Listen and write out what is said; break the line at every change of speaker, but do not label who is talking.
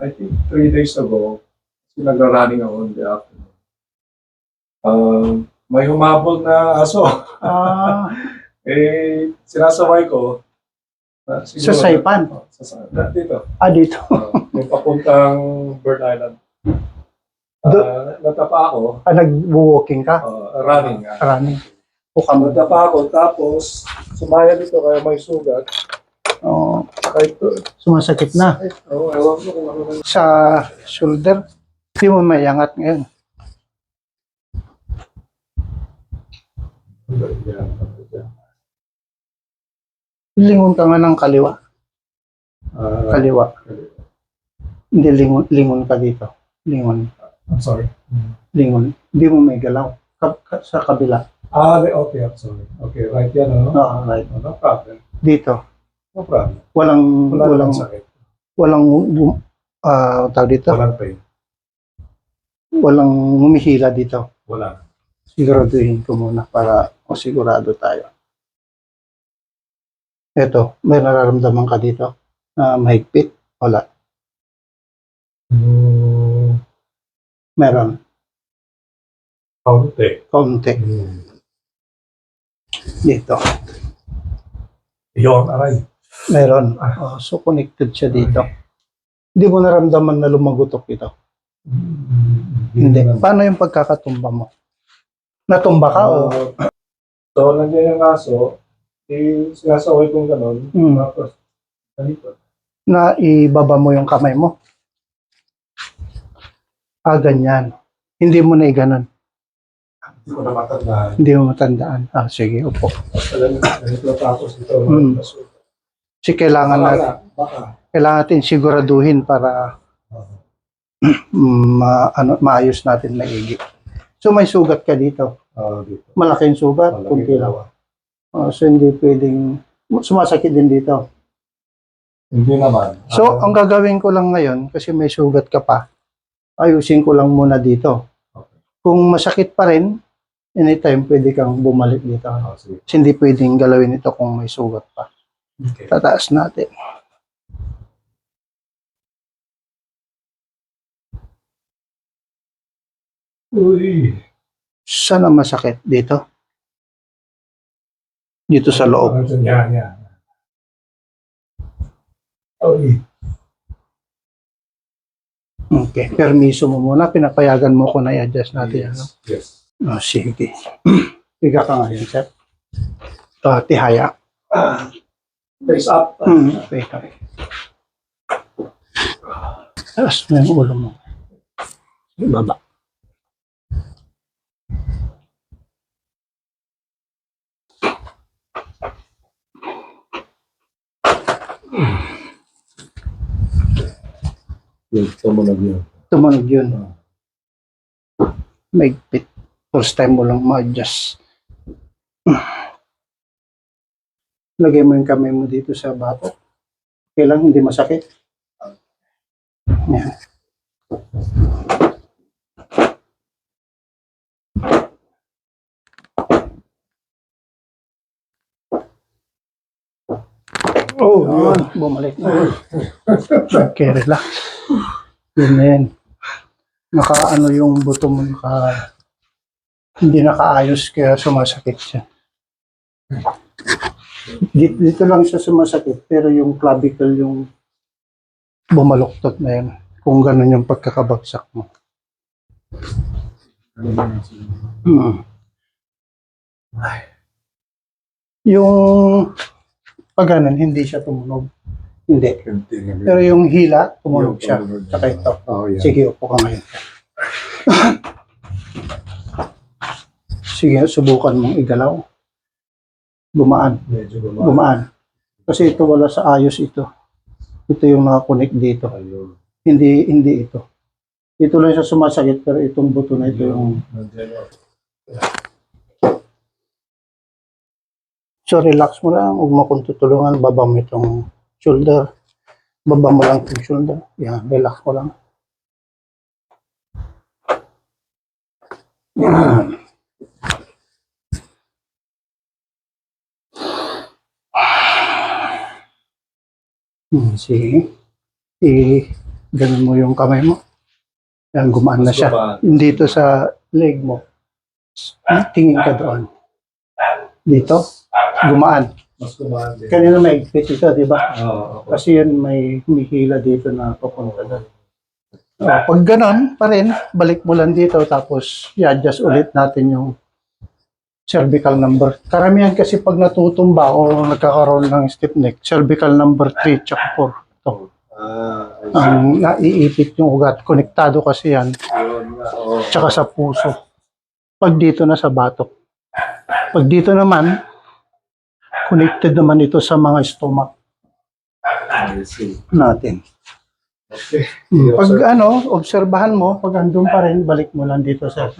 I think three days ago, kasi nagra-running ako in the afternoon. Um, may humabol na aso.
Ah,
eh, sinasaway ko. na
sa
siguro-
Saipan.
Oh, sa Saipan. Dito.
Ah, dito.
Uh, yung papuntang Bird Island. Uh, natapa ako,
Ah, nag-walking ka?
uh, running. Uh,
Running. Buka mo.
natapa ako, tapos sumaya dito kaya may sugat.
Oh,
Kahit,
sumasakit na.
oh, ewan ko kung ano
Sa shoulder. Hindi mo mayangat ngayon. Lingon ka nga ng kaliwa.
Ah,
Kaliwa. Hindi lingon, lingon ka dito. Lingon.
I'm sorry.
Lingon. Hindi mo may galaw. Ka- ka- sa kabila.
Ah, okay, I'm sorry. Okay, right yan, ano?
Ah, right.
No problem.
Dito.
No problem.
Walang,
Wala
walang,
walang sakit.
walang, ah, tawag dito.
Walang pain.
Walang humihila dito.
Wala.
siguraduhin ko muna para masigurado tayo. Eto, may nararamdaman ka dito na mahigpit? Wala.
Mm,
Meron.
kaunti.
Kaunti.
Mm.
Dito.
Yun, aray.
Meron. Oh, so connected siya dito. Hindi mo naramdaman na lumagutok ito?
Mm,
Hindi. Paano yung pagkakatumba mo? Natumba ka o?
Ah, so, nandiyan yung aso, eh, sinasaway kong ganon,
Hmm.
tapos, ganito.
Na ibaba mo yung kamay mo? Ah, ganyan. Hindi mo na iganon.
Hindi ko na matandaan.
Hindi mo matandaan. Ah, sige, upo.
Alam mo, ganito tapos ito.
Hmm.
tapos,
Kasi kailangan
Baka
natin,
baka.
kailangan natin siguraduhin para ma, ano, maayos natin maigi. So may sugat ka dito.
Ah, dito.
Malaking sugat,
Malaki
kunti lang. Oh, so hindi pwedeng sumasakit din dito.
Hindi naman.
So
Ah,
ang gagawin ko lang ngayon kasi may sugat ka pa. Ayusin ko lang muna dito.
Okay.
Kung masakit pa rin, anytime pwede kang bumalik dito.
ah, sige.
Kasi hindi pwedeng galawin ito kung may sugat pa.
Okay.
Tataas natin.
Uy.
Saan ang masakit? Dito? Dito sa loob.
Ah, Yan, yan. Uy.
Okay. Permiso mo muna. Pinapayagan mo ko na i-adjust natin. Ano?
Yes.
Oh, sige. Higa ka ngayon, sir. Ito, tihaya.
Ah, face up.
Hmm, okay, okay. Taas mo yung ulo mo. Baba.
Yes, tumunog yun.
Tumunog yun. Maigpit. First time mo lang ma-adjust. Lagay mo yung kamay mo dito sa batok. Okay lang, hindi masakit. Yan. Oh, yun. Bumalik na. Okay, relax. Yun na yan. Naka ano yung buto mo, naka, hindi nakaayos kaya sumasakit siya. Dito, dito lang siya sumasakit, pero yung clavicle yung bumaluktot na yan. Kung ganun yung pagkakabagsak mo. Hmm. Yung pag ganun, hindi siya tumunog. Hindi. Pero yung hila, tumunog siya. Saka ito.
Oh, yeah.
Sige, upo ka ngayon. Sige, subukan mong igalaw. Gumaan,
Medyo gumaan.
gumaan. Kasi ito wala sa ayos ito. Ito yung nakakonect dito.
Ayun.
Hindi hindi ito. Ito lang siya sumasakit pero itong buto na ito yung. So relax mo lang, huwag mo kong tutulungan, baba mo itong shoulder. Baba mo lang itong shoulder. Yan, relax mo lang. Yan. Hmm, sige. I, Ganun mo yung kamay mo. Yan, gumaan na siya. Dito sa leg mo. Tingin ka doon. Dito, gumaan.
Mas gumaan din.
Kanina may ito, di ba?
Oo.
Kasi yan may humihila dito na papunta doon. Oh, pag ganon pa rin, balik mo lang dito tapos i-adjust ulit natin yung cervical number. Karamihan kasi pag natutumba o nagkakaroon ng stiff neck, cervical number 3 tsaka 4. Ito.
Ah.
Ang naiipit yung ugat. Konektado kasi yan. Tsaka sa puso. Pag dito na sa batok. Pag dito naman, connected naman ito sa mga stomach natin.
Okay.
Hmm, Pag ano, obserbahan mo, pag andun pa rin, balik mo lang dito sa